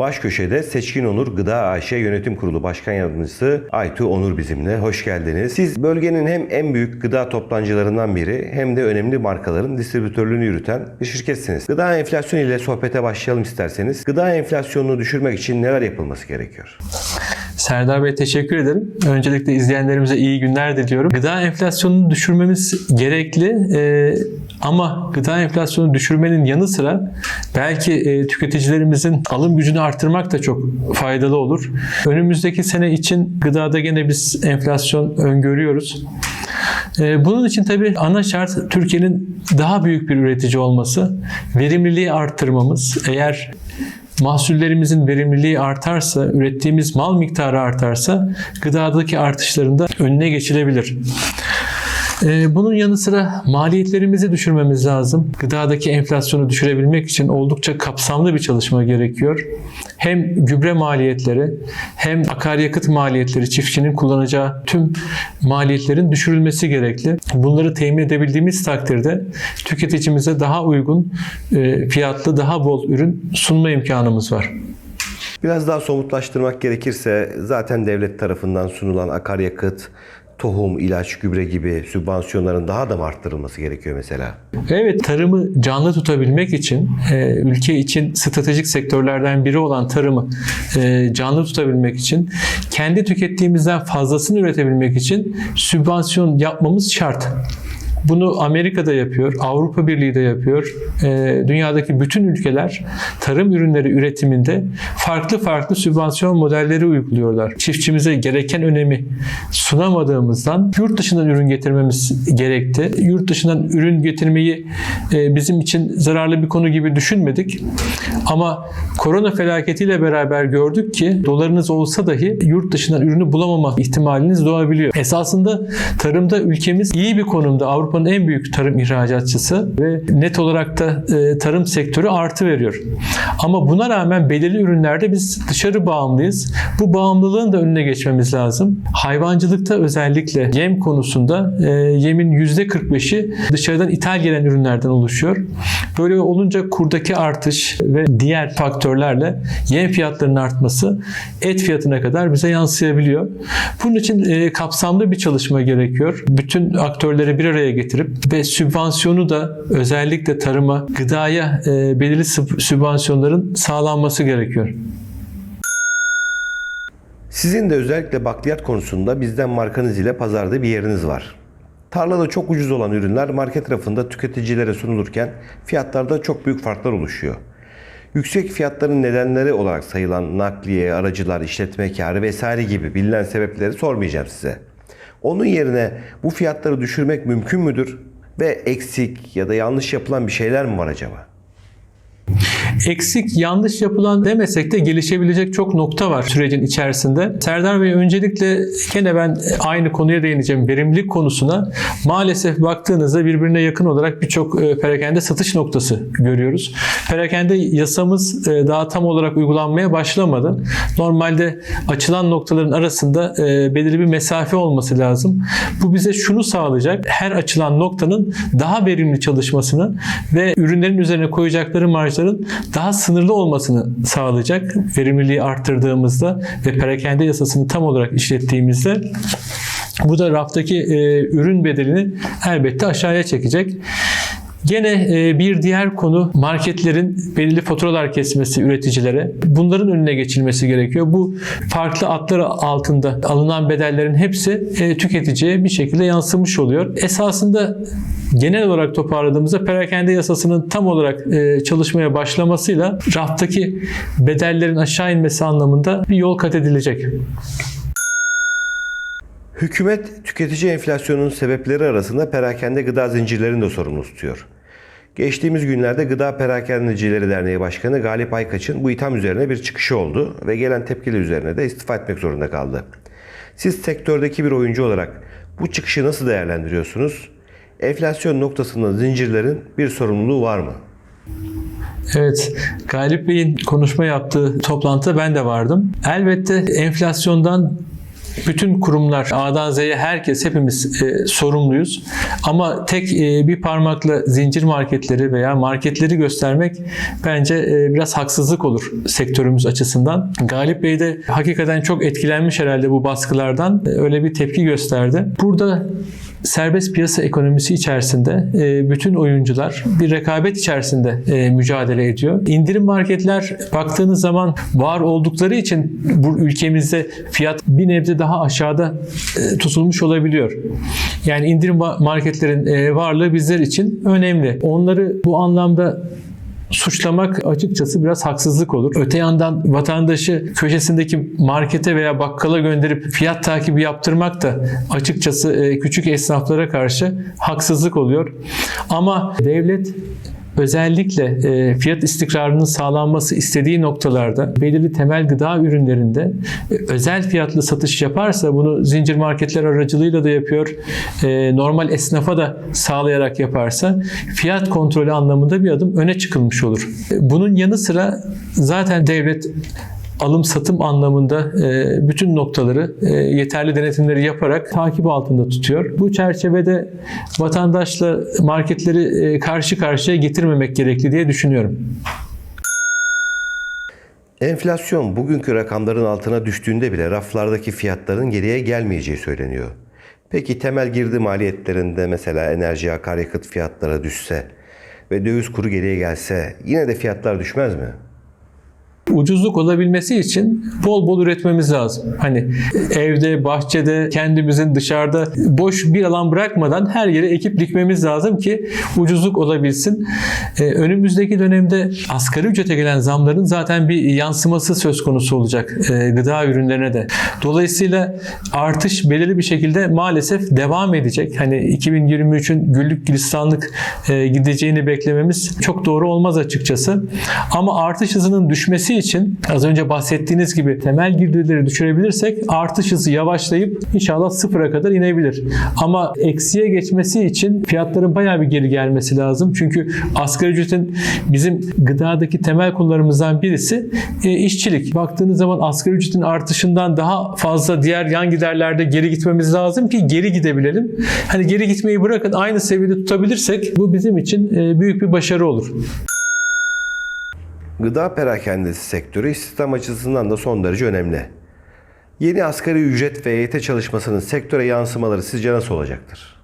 Baş köşede Seçkin Onur Gıda AŞ Yönetim Kurulu Başkan Yardımcısı Aytu Onur bizimle. Hoş geldiniz. Siz bölgenin hem en büyük gıda toptancılarından biri hem de önemli markaların distribütörlüğünü yürüten bir şirketsiniz. Gıda enflasyonu ile sohbete başlayalım isterseniz. Gıda enflasyonunu düşürmek için neler yapılması gerekiyor? Serdar Bey teşekkür ederim. Öncelikle izleyenlerimize iyi günler diliyorum. Gıda enflasyonunu düşürmemiz gerekli e, ama gıda enflasyonunu düşürmenin yanı sıra belki e, tüketicilerimizin alım gücünü artırmak da çok faydalı olur. Önümüzdeki sene için gıdada gene biz enflasyon öngörüyoruz. E, Bunun için tabii ana şart Türkiye'nin daha büyük bir üretici olması, verimliliği arttırmamız. Eğer mahsullerimizin verimliliği artarsa, ürettiğimiz mal miktarı artarsa gıdadaki artışların da önüne geçilebilir. Ee, Bunun yanı sıra maliyetlerimizi düşürmemiz lazım. Gıdadaki enflasyonu düşürebilmek için oldukça kapsamlı bir çalışma gerekiyor. Hem gübre maliyetleri hem akaryakıt maliyetleri çiftçinin kullanacağı tüm maliyetlerin düşürülmesi gerekli. Bunları temin edebildiğimiz takdirde tüketicimize daha uygun e, fiyatlı daha bol ürün sunma imkanımız var. Biraz daha somutlaştırmak gerekirse zaten devlet tarafından sunulan akaryakıt, tohum, ilaç, gübre gibi sübvansiyonların daha da mı arttırılması gerekiyor mesela? Evet, tarımı canlı tutabilmek için, e, ülke için stratejik sektörlerden biri olan tarımı e, canlı tutabilmek için, kendi tükettiğimizden fazlasını üretebilmek için sübvansiyon yapmamız şart. Bunu Amerika'da yapıyor, Avrupa Birliği de yapıyor. E, dünyadaki bütün ülkeler tarım ürünleri üretiminde farklı farklı sübvansiyon modelleri uyguluyorlar. Çiftçimize gereken önemi sunamadığımızdan yurt dışından ürün getirmemiz gerekti. Yurt dışından ürün getirmeyi e, bizim için zararlı bir konu gibi düşünmedik. Ama korona felaketiyle beraber gördük ki dolarınız olsa dahi yurt dışından ürünü bulamama ihtimaliniz doğabiliyor. Esasında tarımda ülkemiz iyi bir konumda. Avrupa'nın en büyük tarım ihracatçısı ve net olarak da e, tarım sektörü artı veriyor. Ama buna rağmen belirli ürünlerde biz dışarı bağımlıyız. Bu bağımlılığın da önüne geçmemiz lazım. Hayvancılıkta özellikle yem konusunda e, yemin %45'i dışarıdan ithal gelen ürünlerden oluşuyor. Böyle olunca kurdaki artış ve diğer faktörlerle yem fiyatlarının artması et fiyatına kadar bize yansıyabiliyor. Bunun için e, kapsamlı bir çalışma gerekiyor. Bütün aktörleri bir araya getirip ve sübvansiyonu da özellikle tarıma, gıdaya e, belirli süb- sübvansiyonların sağlanması gerekiyor. Sizin de özellikle bakliyat konusunda bizden markanız ile pazarda bir yeriniz var. Tarlada çok ucuz olan ürünler market rafında tüketicilere sunulurken fiyatlarda çok büyük farklar oluşuyor. Yüksek fiyatların nedenleri olarak sayılan nakliye, aracılar, işletme karı vesaire gibi bilinen sebepleri sormayacağım size. Onun yerine bu fiyatları düşürmek mümkün müdür? Ve eksik ya da yanlış yapılan bir şeyler mi var acaba? Eksik, yanlış yapılan demesek de gelişebilecek çok nokta var sürecin içerisinde. Serdar Bey öncelikle gene ben aynı konuya değineceğim. Verimlilik konusuna maalesef baktığınızda birbirine yakın olarak birçok e, perakende satış noktası görüyoruz. Perakende yasamız e, daha tam olarak uygulanmaya başlamadı. Normalde açılan noktaların arasında e, belirli bir mesafe olması lazım. Bu bize şunu sağlayacak. Her açılan noktanın daha verimli çalışmasını ve ürünlerin üzerine koyacakları marjların daha sınırlı olmasını sağlayacak. Verimliliği arttırdığımızda ve perakende yasasını tam olarak işlettiğimizde bu da raftaki e, ürün bedelini elbette aşağıya çekecek. Gene e, bir diğer konu marketlerin belirli faturalar kesmesi üreticilere. Bunların önüne geçilmesi gerekiyor. Bu farklı adlar altında alınan bedellerin hepsi e, tüketiciye bir şekilde yansımış oluyor. Esasında genel olarak toparladığımızda perakende yasasının tam olarak e, çalışmaya başlamasıyla raftaki bedellerin aşağı inmesi anlamında bir yol kat edilecek. Hükümet tüketici enflasyonunun sebepleri arasında perakende gıda zincirlerini de sorumlu tutuyor. Geçtiğimiz günlerde Gıda Perakendecileri Derneği Başkanı Galip Aykaç'ın bu itham üzerine bir çıkışı oldu ve gelen tepkiler üzerine de istifa etmek zorunda kaldı. Siz sektördeki bir oyuncu olarak bu çıkışı nasıl değerlendiriyorsunuz? Enflasyon noktasında zincirlerin bir sorumluluğu var mı? Evet, Galip Bey'in konuşma yaptığı toplantıda ben de vardım. Elbette enflasyondan bütün kurumlar A'dan Z'ye herkes hepimiz e, sorumluyuz. Ama tek e, bir parmakla zincir marketleri veya marketleri göstermek bence e, biraz haksızlık olur sektörümüz açısından. Galip Bey de hakikaten çok etkilenmiş herhalde bu baskılardan. E, öyle bir tepki gösterdi. Burada serbest piyasa ekonomisi içerisinde e, bütün oyuncular bir rekabet içerisinde e, mücadele ediyor. İndirim marketler baktığınız zaman var oldukları için bu ülkemizde fiyat bir nebze daha aşağıda e, tutulmuş olabiliyor. Yani indirim ma- marketlerin varlığı bizler için önemli. Onları bu anlamda suçlamak açıkçası biraz haksızlık olur. Öte yandan vatandaşı köşesindeki markete veya bakkala gönderip fiyat takibi yaptırmak da açıkçası e, küçük esnaflara karşı haksızlık oluyor. Ama devlet özellikle e, fiyat istikrarının sağlanması istediği noktalarda belirli temel gıda ürünlerinde e, özel fiyatlı satış yaparsa bunu zincir marketler aracılığıyla da yapıyor. E, normal esnafa da sağlayarak yaparsa fiyat kontrolü anlamında bir adım öne çıkılmış olur. Bunun yanı sıra zaten devlet alım satım anlamında e, bütün noktaları e, yeterli denetimleri yaparak takip altında tutuyor. Bu çerçevede vatandaşla marketleri e, karşı karşıya getirmemek gerekli diye düşünüyorum. Enflasyon bugünkü rakamların altına düştüğünde bile raflardaki fiyatların geriye gelmeyeceği söyleniyor. Peki temel girdi maliyetlerinde mesela enerji, akaryakıt fiyatları düşse ve döviz kuru geriye gelse yine de fiyatlar düşmez mi? Ucuzluk olabilmesi için bol bol üretmemiz lazım. Hani evde, bahçede, kendimizin dışarıda boş bir alan bırakmadan her yere ekip dikmemiz lazım ki ucuzluk olabilsin. Ee, önümüzdeki dönemde asgari ücrete gelen zamların zaten bir yansıması söz konusu olacak e, gıda ürünlerine de. Dolayısıyla artış belirli bir şekilde maalesef devam edecek. Hani 2023'ün güllük gülistanlık e, gideceğini beklememiz çok doğru olmaz açıkçası. Ama artış hızının düşmesi için az önce bahsettiğiniz gibi temel girdileri düşürebilirsek artış hızı yavaşlayıp inşallah sıfıra kadar inebilir. Ama eksiye geçmesi için fiyatların bayağı bir geri gelmesi lazım. Çünkü asgari ücretin bizim gıdadaki temel konularımızdan birisi e, işçilik. Baktığınız zaman asgari ücretin artışından daha fazla diğer yan giderlerde geri gitmemiz lazım ki geri gidebilelim. Hani geri gitmeyi bırakın aynı seviyede tutabilirsek bu bizim için e, büyük bir başarı olur. Gıda perakendesi sektörü istihdam açısından da son derece önemli. Yeni asgari ücret ve EYT çalışmasının sektöre yansımaları sizce nasıl olacaktır?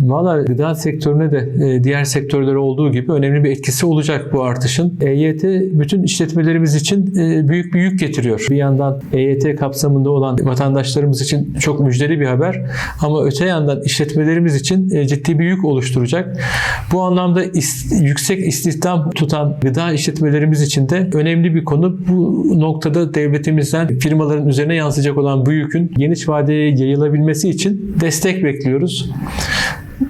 Valla gıda sektörüne de e, diğer sektörlere olduğu gibi önemli bir etkisi olacak bu artışın. EYT bütün işletmelerimiz için e, büyük bir yük getiriyor. Bir yandan EYT kapsamında olan vatandaşlarımız için çok müjdeli bir haber ama öte yandan işletmelerimiz için e, ciddi bir yük oluşturacak. Bu anlamda is- yüksek istihdam tutan gıda işletmelerimiz için de önemli bir konu. Bu noktada devletimizden firmaların üzerine yansıyacak olan bu yükün geniş vadeye yayılabilmesi için destek bekliyoruz.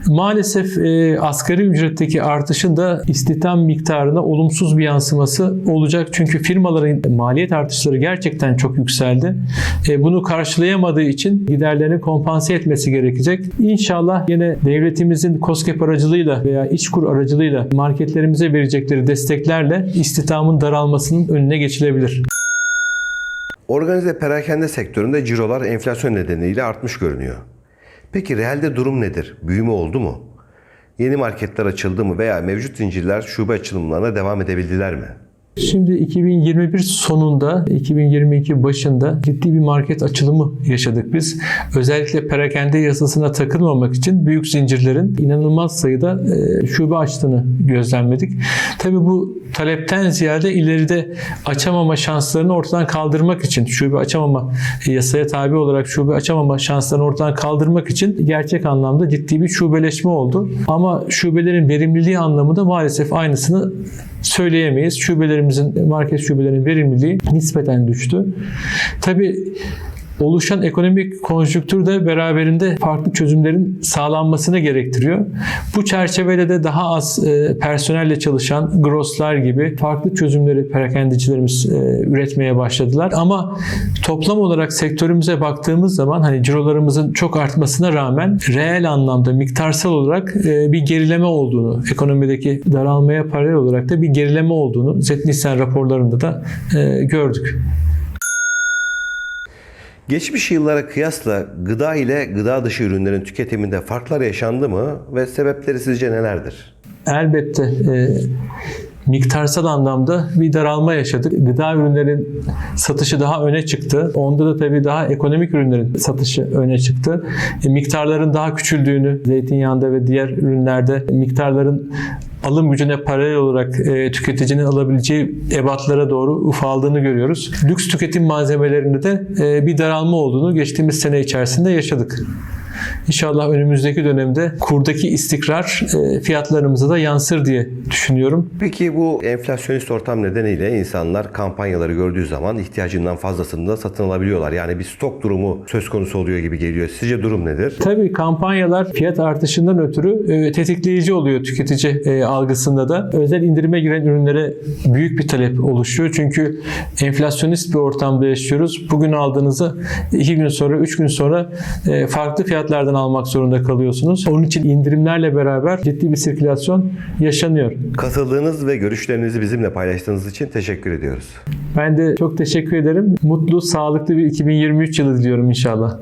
Maalesef e, asgari ücretteki artışın da istihdam miktarına olumsuz bir yansıması olacak. Çünkü firmaların maliyet artışları gerçekten çok yükseldi. E, bunu karşılayamadığı için giderlerini kompanse etmesi gerekecek. İnşallah yine devletimizin COSGAP aracılığıyla veya İşkur aracılığıyla marketlerimize verecekleri desteklerle istihdamın daralmasının önüne geçilebilir. Organize perakende sektöründe cirolar enflasyon nedeniyle artmış görünüyor. Peki realde durum nedir? Büyüme oldu mu? Yeni marketler açıldı mı veya mevcut zincirler şube açılımlarına devam edebildiler mi? Şimdi 2021 sonunda, 2022 başında ciddi bir market açılımı yaşadık biz. Özellikle perakende yasasına takılmamak için büyük zincirlerin inanılmaz sayıda e, şube açtığını gözlemledik. Tabii bu talepten ziyade ileride açamama şanslarını ortadan kaldırmak için, şube açamama yasaya tabi olarak şube açamama şanslarını ortadan kaldırmak için gerçek anlamda ciddi bir şubeleşme oldu. Ama şubelerin verimliliği anlamında maalesef aynısını söyleyemeyiz. Şubelerimizin, market şubelerinin verimliliği nispeten düştü. Tabii oluşan ekonomik konjonktür de beraberinde farklı çözümlerin sağlanmasını gerektiriyor. Bu çerçevede de daha az e, personelle çalışan grosslar gibi farklı çözümleri perakendicilerimiz e, üretmeye başladılar. Ama toplam olarak sektörümüze baktığımız zaman hani cirolarımızın çok artmasına rağmen reel anlamda miktarsal olarak e, bir gerileme olduğunu, ekonomideki daralmaya paralel olarak da bir gerileme olduğunu Z Nielsen raporlarında da e, gördük. Geçmiş yıllara kıyasla gıda ile gıda dışı ürünlerin tüketiminde farklar yaşandı mı ve sebepleri sizce nelerdir? Elbette e, miktarsal anlamda bir daralma yaşadık. Gıda ürünlerin satışı daha öne çıktı. Onda da tabii daha ekonomik ürünlerin satışı öne çıktı. E, miktarların daha küçüldüğünü, zeytinyağında ve diğer ürünlerde miktarların alım gücüne paralel olarak e, tüketicinin alabileceği ebatlara doğru ufaldığını görüyoruz. Lüks tüketim malzemelerinde de e, bir daralma olduğunu geçtiğimiz sene içerisinde yaşadık. İnşallah önümüzdeki dönemde kurdaki istikrar e, fiyatlarımıza da yansır diye düşünüyorum. Peki bu enflasyonist ortam nedeniyle insanlar kampanyaları gördüğü zaman ihtiyacından fazlasını da satın alabiliyorlar. Yani bir stok durumu söz konusu oluyor gibi geliyor. Sizce durum nedir? Tabii kampanyalar fiyat artışından ötürü e, tetikleyici oluyor tüketici e, algısında da. Özel indirime giren ürünlere büyük bir talep oluşuyor. Çünkü enflasyonist bir ortamda yaşıyoruz. Bugün aldığınızı iki gün sonra, üç gün sonra farklı fiyatlardan almak zorunda kalıyorsunuz. Onun için indirimlerle beraber ciddi bir sirkülasyon yaşanıyor. Katıldığınız ve görüşlerinizi bizimle paylaştığınız için teşekkür ediyoruz. Ben de çok teşekkür ederim. Mutlu, sağlıklı bir 2023 yılı diliyorum inşallah.